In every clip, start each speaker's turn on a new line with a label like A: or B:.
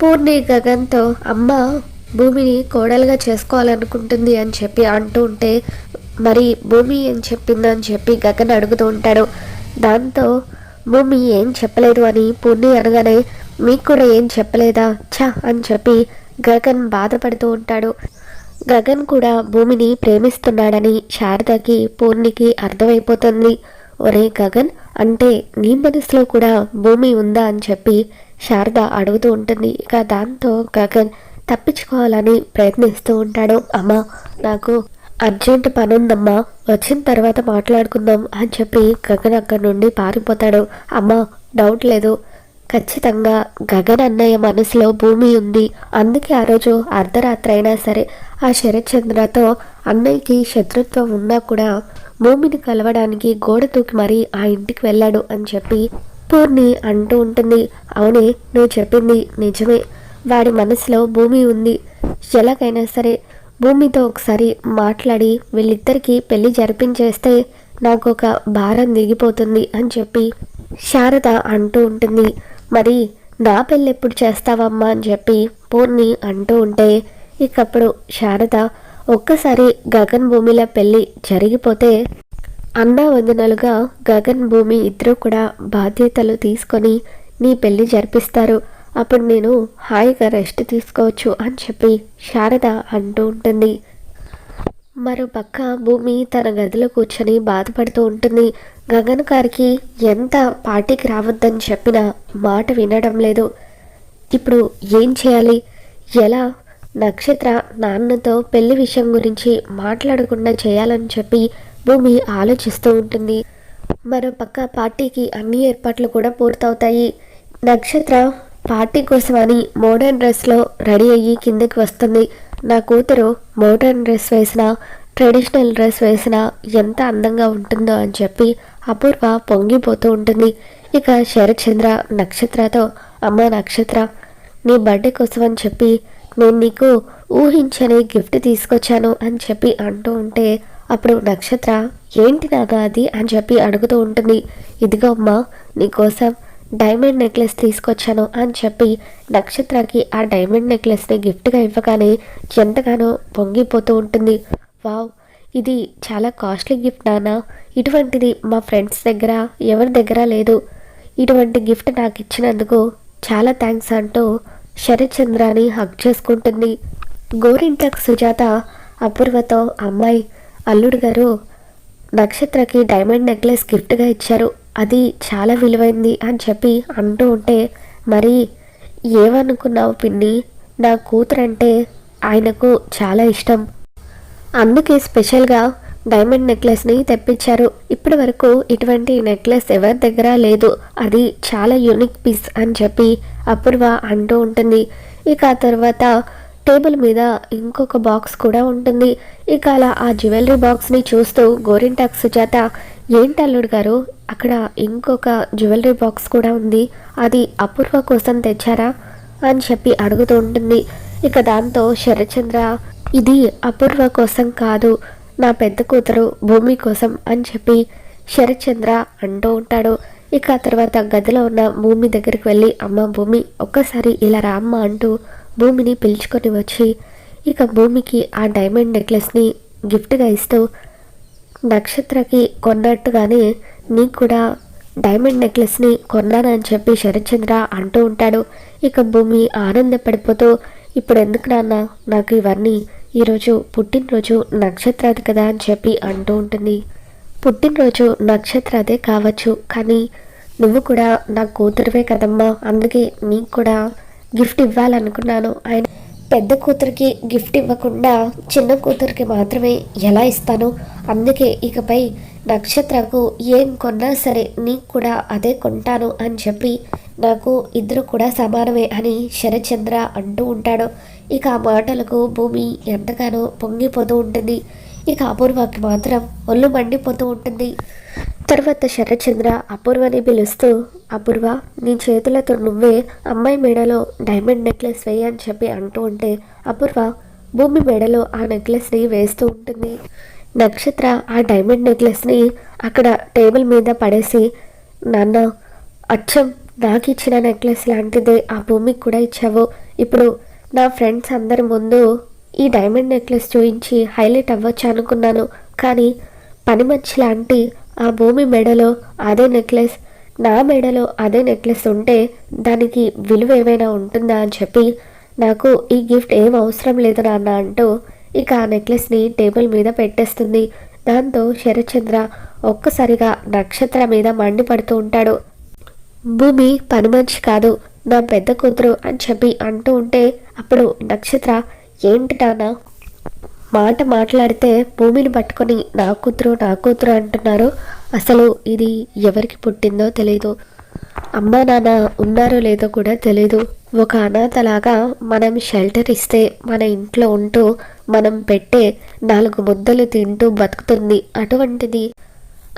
A: పూర్ణి గగన్తో అమ్మ భూమిని కోడలుగా చేసుకోవాలనుకుంటుంది అని చెప్పి అంటూ ఉంటే మరి భూమి ఏం చెప్పిందని చెప్పి గగన్ అడుగుతూ ఉంటాడు. దాంతో భూమి ఏం చెప్పలేదు అని పూర్ణి అనగానే మీకు కూడా ఏం చెప్పలేదా? ఛా అని చెప్పి గగన్ బాధపడుతూ ఉంటాడు. గగన్ కూడా భూమిని ప్రేమిస్తున్నాడని శారదకి పూర్ణికి అర్థమైపోతుంది. ఒరే గగన్ అంటే నీ మనసులో కూడా భూమి ఉందా అని చెప్పి శారద అడుగుతూ ఉంటుంది. ఇక దాంతో గగన్ తప్పించుకోవాలని ప్రయత్నిస్తూ ఉంటాడు. అమ్మ నాకు అర్జెంట్ పని ఉందమ్మా వచ్చిన తర్వాత మాట్లాడుకుందాం అని చెప్పి గగన్ అక్కడి నుండి పారిపోతాడు. అమ్మ డౌట్ లేదు. ఖచ్చితంగా గగన్ అన్నయ్య మనసులో భూమి ఉంది. అందుకే ఆ రోజు అర్ధరాత్రి అయినా సరే ఆ శరత్చంద్రతో అన్నయ్యకి శత్రుత్వం ఉన్నా కూడా భూమిని కలవడానికి గోడ తూకి మరీ ఆ ఇంటికి వెళ్ళాడు అని చెప్పి పూర్ణి అంటూ ఉంటుంది. అవునే నువ్వు చెప్పింది నిజమే. వాడి మనసులో భూమి ఉంది. ఎలాగైనా సరే భూమితో ఒకసారి మాట్లాడి వీళ్ళిద్దరికీ పెళ్ళి జరిపించేస్తే నాకు ఒక భారం దిగిపోతుంది అని చెప్పి శారద అంటూ ఉంటుంది. మరి నా పెళ్ళి ఎప్పుడు చేస్తావమ్మా అని చెప్పి పూర్ణి అంటూ ఉంటే ఇకప్పుడు శారద ఒక్కసారి గగన్ భూమిల పెళ్ళి జరిగిపోతే అన్నా వందనలుగా గగన్ భూమి ఇద్దరు కూడా బాధ్యతలు తీసుకొని నీ పెళ్ళి జరిపిస్తారు. అప్పుడు నేను హాయిగా రెస్ట్ తీసుకోవచ్చు అని చెప్పి శారద అంటూ ఉంటుంది. మరో పక్క భూమి తన గదిలో కూర్చొని బాధపడుతూ ఉంటుంది. గగన్ గారికి ఎంత పార్టీకి రావద్దని చెప్పిన మాట వినడం లేదు. ఇప్పుడు ఏం చేయాలి? ఎలా నక్షత్ర నాన్నతో పెళ్ళి విషయం గురించి మాట్లాడకుండా చేయాలని చెప్పి భూమి ఆలోచిస్తూ ఉంటుంది. మరో పక్క పార్టీకి అన్ని ఏర్పాట్లు కూడా పూర్తవుతాయి. నక్షత్ర పార్టీ కోసమని మోడర్న్ డ్రెస్లో రెడీ అయ్యి కిందకి వస్తుంది. నా కూతురు మోడర్న్ డ్రెస్ వేసిన ట్రెడిషనల్ డ్రెస్ వేసిన ఎంత అందంగా ఉంటుందో అని చెప్పి అపూర్వ పొంగిపోతూ ఉంటుంది. ఇక శరత్చంద్ర నక్షత్రతో అమ్మ నక్షత్ర నీ బర్త్డే కోసం అని చెప్పి నేను నీకు ఊహించని గిఫ్ట్ తీసుకొచ్చాను అని చెప్పి అంటూ ఉంటే అప్పుడు నక్షత్ర ఏంటి నాగా అది? అని చెప్పి అడుగుతూ ఉంటుంది. ఇదిగో అమ్మా నీకోసం డైమండ్ నెక్లెస్ తీసుకొచ్చాను అని చెప్పి నక్షత్రకి ఆ డైమండ్ నెక్లెస్ని గిఫ్ట్గా ఇవ్వగానే ఎంతగానో పొంగిపోతూ ఉంటుంది. వావ్ ఇది చాలా కాస్ట్లీ గిఫ్ట్ నాన్న. ఇటువంటిది మా ఫ్రెండ్స్ దగ్గర ఎవరి దగ్గర లేదు. ఇటువంటి గిఫ్ట్ నాకు ఇచ్చినందుకు చాలా థ్యాంక్స్ అంటూ శరత్చంద్రాని హక్ చేసుకుంటుంది. గోరింటకు సుజాత అపూర్వతో అమ్మాయి అల్లుడు గారు నక్షత్రకి డైమండ్ నెక్లెస్ గిఫ్ట్గా ఇచ్చారు. అది చాలా విలువైంది అని చెప్పి అంటూ ఉంటే మరి ఏమనుకున్నావు పిన్ని? నా కూతురంటే ఆయనకు చాలా ఇష్టం. అందుకే స్పెషల్గా డైమండ్ నెక్లెస్ని తెప్పించారు. ఇప్పటి వరకు ఇటువంటి నెక్లెస్ ఎవరి దగ్గర లేదు. అది చాలా యూనిక్ పీస్ అని చెప్పి అపూర్వ అంటూ ఉంటుంది. ఇక ఆ తర్వాత టేబుల్ మీద ఇంకొక బాక్స్ కూడా ఉంటుంది. ఇక అలా ఆ జ్యువెలరీ బాక్స్ని చూస్తూ గోరింటాక్ సుజాత ఏంటి అల్లుడు గారు? అక్కడ ఇంకొక జ్యువెలరీ బాక్స్ కూడా ఉంది. అది అపూర్వ కోసం తెచ్చారా? అని చెప్పి అడుగుతూ ఉంటుంది. ఇక దాంతో శరచంద్ర ఇది అపూర్వ కోసం కాదు. నా పెద్ద కూతురు భూమి కోసం అని చెప్పి శరత్చంద్ర అంటూ ఉంటాడు. ఇక ఆ తర్వాత గదిలో ఉన్న భూమి దగ్గరికి వెళ్ళి అమ్మ భూమి ఒక్కసారి ఇలా రామ్మ అంటూ భూమిని పిలుచుకొని వచ్చి ఇక భూమికి ఆ డైమండ్ నెక్లెస్ని గిఫ్ట్గా ఇస్తూ నక్షత్రకి కొన్నట్టుగానే నీకు కూడా డైమండ్ నెక్లెస్ని కొన్నానని చెప్పి శరత్చంద్ర అంటూ ఉంటాడు. ఇక భూమి ఆనందపడిపోతూ ఇప్పుడు ఎందుకు నాన్న నాకు ఇవన్నీ ఈరోజు పుట్టినరోజు నక్షత్రాది కదా అని చెప్పి అంటూ ఉంటుంది. పుట్టినరోజు నక్షత్రాదే కావచ్చు కానీ నువ్వు కూడా నా కూతురువే కదమ్మా. అందుకే నీకు కూడా గిఫ్ట్ ఇవ్వాలనుకున్నాను. ఆయన పెద్ద కూతురికి గిఫ్ట్ ఇవ్వకుండా చిన్న కూతురికి మాత్రమే ఎలా ఇస్తాను? అందుకే ఇకపై నక్షత్రకు ఏం కొన్నా సరే నీకు కూడా అదే కొంటాను అని చెప్పి నాకు ఇద్దరు కూడా సమానమే అని శరచంద్ర అంటూ ఉంటాడు. ఇక ఆ మాటలకు భూమి ఎంతగానో పొంగిపోతూ ఉంటుంది. ఇక అపూర్వకి మాత్రం ఒళ్ళు మండిపోతూ ఉంటుంది. తర్వాత శరచంద్ర అపూర్వని పిలుస్తూ అపూర్వ నీ చేతులతో నువ్వే అమ్మాయి మెడలో డైమండ్ నెక్లెస్ వేయి అని చెప్పి అంటూ ఉంటే అపూర్వ భూమి మెడలో ఆ నెక్లెస్ని వేస్తూ ఉంటుంది. నక్షత్ర ఆ డైమండ్ నెక్లెస్ని అక్కడ టేబుల్ మీద పడేసి నాన్న అచ్చం నాకు ఇచ్చిన నెక్లెస్ లాంటిదే ఆ భూమికి కూడా ఇచ్చావు. ఇప్పుడు నా ఫ్రెండ్స్ అందరి ముందు ఈ డైమండ్ నెక్లెస్ చూపించి హైలైట్ అవ్వచ్చు అనుకున్నాను. కానీ పని మనిషి లాంటి ఆ భూమి మెడలో అదే నెక్లెస్ నా మెడలో అదే నెక్లెస్ ఉంటే దానికి విలువ ఏమైనా ఉంటుందా అని చెప్పి నాకు ఈ గిఫ్ట్ ఏం అవసరం లేదు నాన్న అంటూ ఇక ఆ నెక్లెస్ని టేబుల్ మీద పెట్టేస్తుంది. దాంతో శరత్చంద్ర ఒక్కసారిగా నక్షత్ర మీద మండిపడుతూ ఉంటాడు. భూమి పని మనిషి కాదు నా పెద్ద కూతురు అని చెప్పి అంటూ ఉంటే అప్పుడు నక్షత్ర ఏంటి నాన్న? మాట మాట్లాడితే భూమిని పట్టుకొని నా కూతురు నా కూతురు అంటున్నారు. అసలు ఇది ఎవరికి పుట్టిందో తెలియదు అమ్మా నాన్న ఉన్నారో లేదో కూడా తెలీదు. ఒక అనాథలాగా మనం షెల్టర్ ఇస్తే మన ఇంట్లో ఉంటూ మనం పెట్టే నాలుగు ముద్దలు తింటూ బతుకుతుంది. అటువంటిది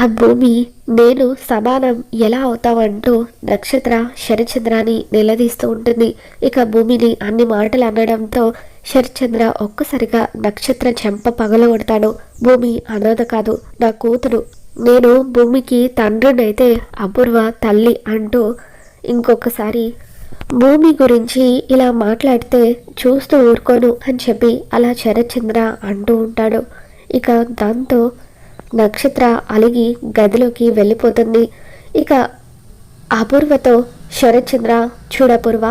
A: ఆ భూమి నేను సమానం ఎలా అవుతామంటూ నక్షత్ర శరచంద్రాన్ని నిలదీస్తూ ఉంటుంది. ఇక భూమిని అన్ని మాటలు అనడంతో శరచంద్ర ఒక్కసారిగా నక్షత్ర చెంప పగలగొడతాడు భూమి అనాథ కాదు నా కూతురు. నేను భూమికి తండ్రినైతే అపూర్వ తల్లి అంటూ ఇంకొకసారి భూమి గురించి ఇలా మాట్లాడితే చూస్తూ ఊరుకోను అని చెప్పి అలా శరచంద్ర అంటూ ఉంటాడు. ఇక దాంతో నక్షత్ర అలిగి గదిలోకి వెళ్ళిపోతుంది. ఇక అపూర్వతో శరత్చంద్ర చూడపూర్వ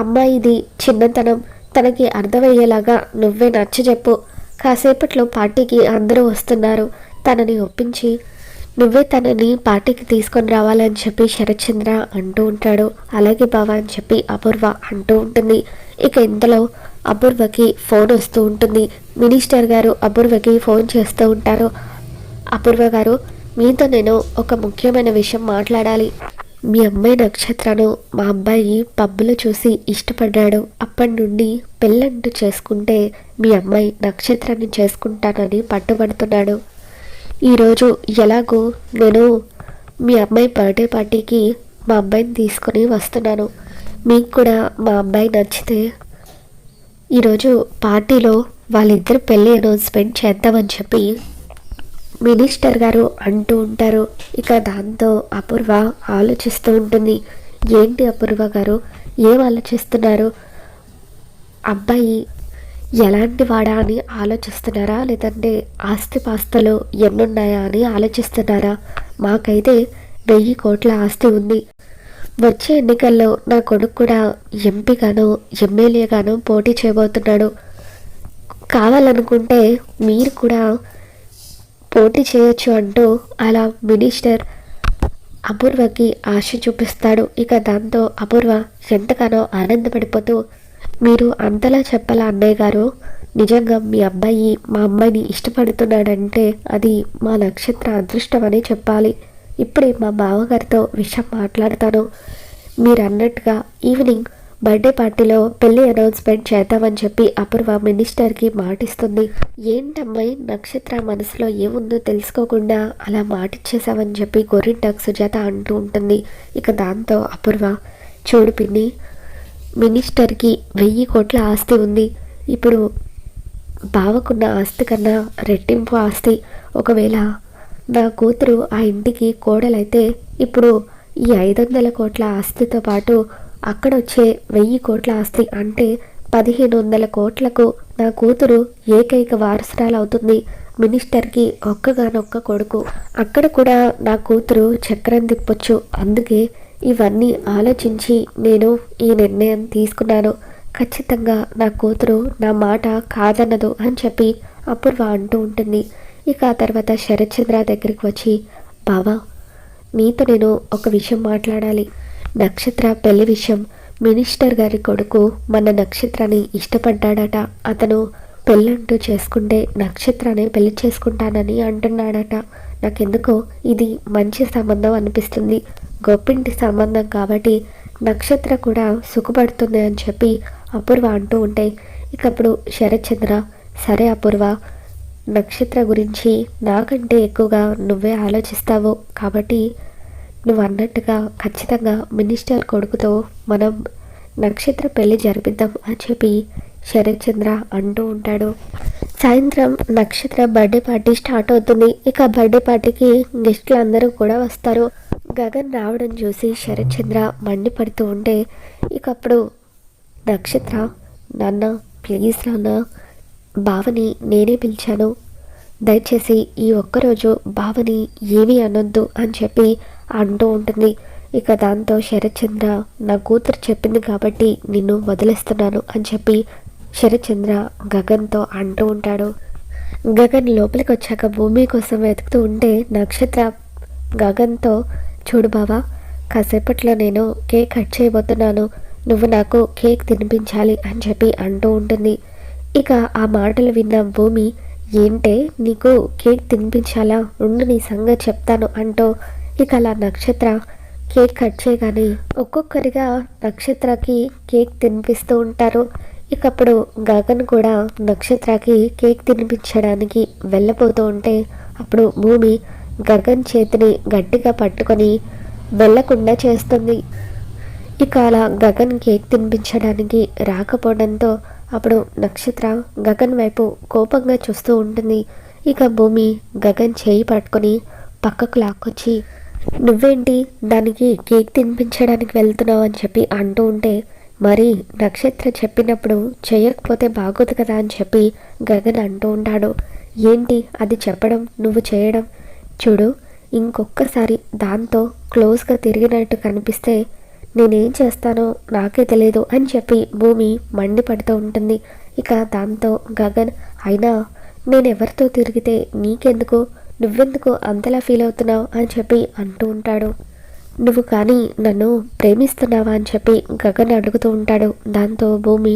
A: అమ్మాయిది చిన్నతనం తనకి అర్థమయ్యేలాగా నువ్వే నచ్చజెప్పు. కాసేపట్లో పార్టీకి అందరూ వస్తున్నారు. తనని ఒప్పించి నువ్వే తనని పార్టీకి తీసుకొని రావాలని చెప్పి శరత్చంద్ర అంటూ ఉంటాడు. అలాగే బావా అని చెప్పి అపూర్వ అంటూ ఉంటుంది. ఇక ఇంతలో అపూర్వకి ఫోన్ వస్తూ ఉంటుంది. మినిస్టర్ గారు అపూర్వకి ఫోన్ చేస్తూ ఉంటారు. అపూర్వ గారు మీతో నేను ఒక ముఖ్యమైన విషయం మాట్లాడాలి. మీ అమ్మాయి నక్షత్రను మా అబ్బాయి పబ్బులో చూసి ఇష్టపడ్డాడు. అప్పటి నుండి పెళ్ళంటూ చేసుకుంటే మీ అమ్మాయి నక్షత్రాన్ని చేసుకుంటానని పట్టుబడుతున్నాడు. ఈరోజు ఎలాగో నేను మీ అమ్మాయి బర్త్డే పార్టీకి మా అబ్బాయిని తీసుకొని వస్తున్నాను. మీకు కూడా మా అబ్బాయి నచ్చితే ఈరోజు పార్టీలో వాళ్ళిద్దరు పెళ్ళి అనౌన్స్మెంట్ చేద్దామని చెప్పి మినిస్టర్ గారు అంటూ ఉంటారు. ఇక దాంతో అపూర్వ ఆలోచిస్తూ ఉంటుంది. ఏంటి అపూర్వ గారు? ఏం ఆలోచిస్తున్నారు? అబ్బాయి ఎలాంటి వాడా అని ఆలోచిస్తున్నారా? లేదంటే ఆస్తిపాస్తులు ఎన్నున్నాయా అని ఆలోచిస్తున్నారా? మాకైతే వెయ్యి కోట్ల ఆస్తి ఉంది. వచ్చే ఎన్నికల్లో నా కొడుకు కూడా ఎంపీగాను ఎమ్మెల్యేగాను పోటీ చేయబోతున్నాడు. కావాలనుకుంటే మీరు కూడా పోటీ చేయొచ్చు అంటూ అలా మినిస్టర్ అపూర్వకి ఆశ చూపిస్తాడు. ఇక దాంతో అపూర్వ ఎంతగానో ఆనందపడిపోతూ మీరు అంతలా చెప్పాలా అన్నయ్య గారు? నిజంగా మీ అబ్బాయి మా అమ్మాయిని ఇష్టపడుతున్నాడంటే అది మా నక్షత్ర అదృష్టం అని చెప్పాలి. ఇప్పుడే మా బావగారితో విషయం మాట్లాడతాను. మీరు అన్నట్టుగా ఈవినింగ్ బర్త్డే పార్టీలో పెళ్ళి అనౌన్స్మెంట్ చేద్దామని చెప్పి అపూర్వ మినిస్టర్కి మాటిస్తుంది. ఏంటమ్మాయి? నక్షత్ర మనసులో ఏముందో తెలుసుకోకుండా అలా మాటిచ్చేసావని చెప్పి గొర్రెంటాక్ సుజాత అంటూ ఉంటుంది. ఇక దాంతో అపూర్వ చూడు పిన్ని మినిస్టర్కి వెయ్యి కోట్ల ఆస్తి ఉంది. ఇప్పుడు బావకున్న ఆస్తి కన్నా రెట్టింపు ఆస్తి. ఒకవేళ నా కూతురు ఆ ఇంటికి కోడలైతే ఇప్పుడు ఈ ఐదు వందల కోట్ల ఆస్తితో పాటు అక్కడ వచ్చే వెయ్యి కోట్ల ఆస్తి అంటే పదిహేను వందల కోట్లకు నా కూతురు ఏకైక వారసురాలు అవుతుంది మినిస్టర్కి ఒక్కగానొక్క కొడుకు. అక్కడ కూడా నా కూతురు చక్రం తిప్పొచ్చు. అందుకే ఇవన్నీ ఆలోచించి నేను ఈ నిర్ణయం తీసుకున్నాను. ఖచ్చితంగా నా కూతురు నా మాట కాదన్నదు అని చెప్పి అపూర్వ అంటూ ఉంటుంది. ఇక ఆ తర్వాత శరత్చంద్ర దగ్గరికి వచ్చి బావా నీతో నేను ఒక విషయం మాట్లాడాలి. నక్షత్ర పెళ్ళి విషయం మినిస్టర్ గారి కొడుకు మన నక్షత్రాన్ని ఇష్టపడ్డాడట. అతను పెళ్ళంటూ చేసుకుంటే నక్షత్రాన్ని పెళ్ళి చేసుకుంటానని అంటున్నాడట. నాకెందుకో ఇది మంచి సంబంధం అనిపిస్తుంది. గొప్పింటి సంబంధం కాబట్టి నక్షత్ర కూడా సుఖపడుతుంది అని చెప్పి అపూర్వ అంటూ ఉంటే ఇక అప్పుడు శరత్చంద్ర సరే అపూర్వ నక్షత్ర గురించి నాకంటే ఎక్కువగా నువ్వే ఆలోచిస్తావు కాబట్టి నువ్వు అన్నట్టుగా ఖచ్చితంగా మినిస్టర్ కొడుకుతో మనం నక్షత్ర పెళ్ళి జరిపిద్దాం అని చెప్పి శరత్చంద్ర అంటూ ఉంటాడు. సాయంత్రం నక్షత్ర బర్త్డే పార్టీ స్టార్ట్ అవుతుంది. ఇక బర్త్డే పార్టీకి గెస్ట్లు అందరూ కూడా వస్తారు. గగన్ రావడం చూసి శరత్చంద్ర మండిపడుతూ ఉంటే ఇక అప్పుడు నక్షత్ర నాన్న ప్లీజ్ నాన్న బావని నేనే పిలిచాను. దయచేసి ఈ ఒక్కరోజు బావని ఏమీ అనొద్దు అని చెప్పి అంటూ ఉంటుంది. ఇక దాంతో శరత్చంద్ర నా కూతురు చెప్పింది కాబట్టి నిన్ను వదిలేస్తున్నాను అని చెప్పి శరత్చంద్ర గగన్తో అంటూ ఉంటాడు. గగన్ లోపలికి వచ్చాక భూమి కోసం వెతుకుతూ ఉంటే నక్షత్ర గగన్తో చూడు బావా కాసేపట్లో నేను కేక్ కట్ చేయబోతున్నాను. నువ్వు నాకు కేక్ తినిపించాలి అని చెప్పి అంటూ ఉంటుంది. ఇక ఆ మాటలు విన్న భూమి ఏంటే నీకు కేక్ తినిపించాలా? ఉండు నీ సంగతి చెప్తాను అంటూ ఇక అలా నక్షత్ర కేక్ కట్ చేయగానే ఒక్కొక్కరిగా నక్షత్రకి కేక్ తినిపిస్తూ ఉంటారు. ఇక అప్పుడు గగన్ కూడా నక్షత్రకి కేక్ తినిపించడానికి వెళ్ళబోతూ ఉంటే అప్పుడు భూమి గగన్ చేతిని గట్టిగా పట్టుకొని వెళ్ళకుండా చేస్తుంది. ఇక అలా గగన్ కేక్ తినిపించడానికి రాకపోవడంతో అప్పుడు నక్షత్ర గగన్ వైపు కోపంగా చూస్తూ ఉంటుంది. ఇక భూమి గగన్ చేయి పట్టుకొని పక్కకు లాక్కొచ్చి నువ్వేంటి? దానికి కేక్ తినిపించడానికి వెళ్తున్నావు అని చెప్పి అంటూ ఉంటే మరి నక్షత్ర చెప్పినప్పుడు చేయకపోతే బాగోదు కదా అని చెప్పి గగన్ అంటూ ఉంటాడు. ఏంటి? అది చెప్పడం నువ్వు చేయడం? చూడు ఇంకొక్కసారి దాంతో క్లోజ్గా తిరిగినట్టు కనిపిస్తే నేనేం చేస్తానో నాకే తెలియదు అని చెప్పి భూమి మండిపడుతూ ఉంటుంది. ఇక దాంతో గగన్ అయినా నేను ఎవరితో తిరిగితే నీకెందుకు? నువ్వెందుకు అంతలా ఫీల్ అవుతున్నావు అని చెప్పి అంటూ ఉంటాడు. నువ్వు కానీ నన్ను ప్రేమిస్తున్నావా అని చెప్పి గగన్ అడుగుతూ ఉంటాడు. దాంతో భూమి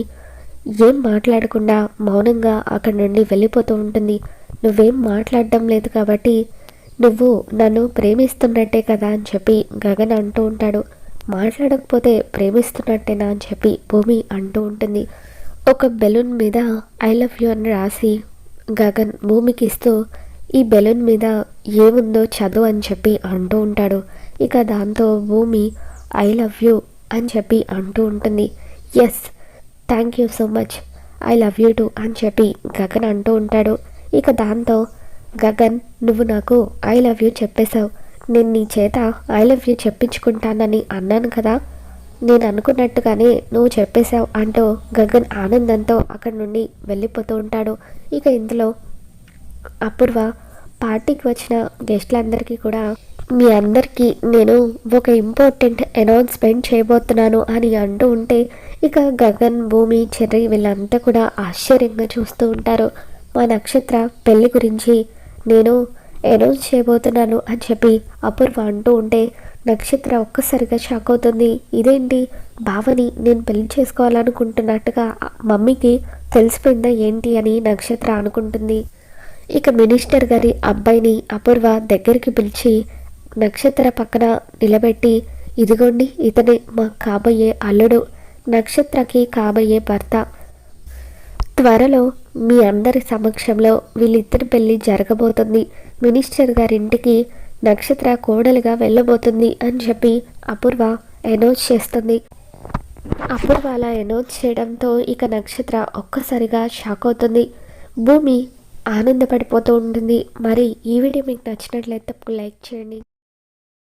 A: ఏం మాట్లాడకుండా మౌనంగా అక్కడి నుండి వెళ్ళిపోతూ ఉంటుంది. నువ్వేం మాట్లాడడం లేదు కాబట్టి నువ్వు నన్ను ప్రేమిస్తున్నట్టే కదా అని చెప్పి గగన్ అంటూ ఉంటాడు. మాట్లాడకపోతే ప్రేమిస్తున్నట్టేనా అని చెప్పి భూమి అంటూ ఉంటుంది. ఒక బెలూన్ మీద ఐ లవ్ యూ అని రాసి గగన్ భూమికి ఇస్తూ ఈ బెలూన్ మీద ఏముందో చదువు అని చెప్పి అంటూ ఉంటాడు. ఇక దాంతో భూమి ఐ లవ్ యూ అని చెప్పి అంటూ ఉంటుంది. Yes thank you so much I love you too అని చెప్పి గగన్ అంటూ ఉంటాడు. ఇక దాంతో గగన్ నువ్వు నాకు ఐ లవ్ యూ చెప్పేశావు. నేను నీ చేత ఐ లవ్ యూ చెప్పించుకుంటానని అన్నాను కదా. నేను అనుకున్నట్టుగానే నువ్వు చెప్పేశావు అంటూ గగన్ ఆనందంతో అక్కడి నుండి వెళ్ళిపోతూ ఉంటాడు. ఇక ఇందులో అపూర్వ పార్టీకి వచ్చిన గెస్ట్లందరికీ కూడా మీ అందరికీ నేను ఒక ఇంపార్టెంట్ అనౌన్స్మెంట్ చేయబోతున్నాను అని అంటూ ఉంటే ఇక గగన్ భూమి చెర్రి వీళ్ళంతా కూడా ఆశ్చర్యంగా చూస్తూ ఉంటారు. మా నక్షత్ర పెళ్ళి గురించి నేను అనౌన్స్ చేయబోతున్నాను అని చెప్పి అపూర్వ అంటూ ఉంటే నక్షత్ర ఒక్కసారిగా షాక్ అవుతుంది. ఇదేంటి? భావని నేను పెళ్ళి చేసుకోవాలనుకుంటున్నట్టుగా మమ్మీకి తెలిసిపోయిందా ఏంటి? అని నక్షత్ర అనుకుంటుంది. ఇక మినిస్టర్ గారి అబ్బాయిని అపూర్వ దగ్గరికి పిలిచి నక్షత్ర పక్కన నిలబెట్టి ఇదిగోండి ఇతనే మా కాబోయే అల్లుడు. నక్షత్రకి కాబోయే భర్త. త్వరలో మీ అందరి సమక్షంలో వీళ్ళిద్దరి పెళ్ళి జరగబోతుంది. మినిస్టర్ గారింటికి నక్షత్ర కోడలుగా వెళ్ళబోతుంది అని చెప్పి అపూర్వ అనౌన్స్ చేస్తుంది. అపూర్వ అలా అనౌన్స్ చేయడంతో ఇక నక్షత్ర ఒక్కసారిగా షాక్ అవుతుంది. భూమి ఆనందపడిపోతూ ఉంటుంది. మరి ఈ వీడియో మీకు నచ్చినట్లయితే లైక్ చేయండి.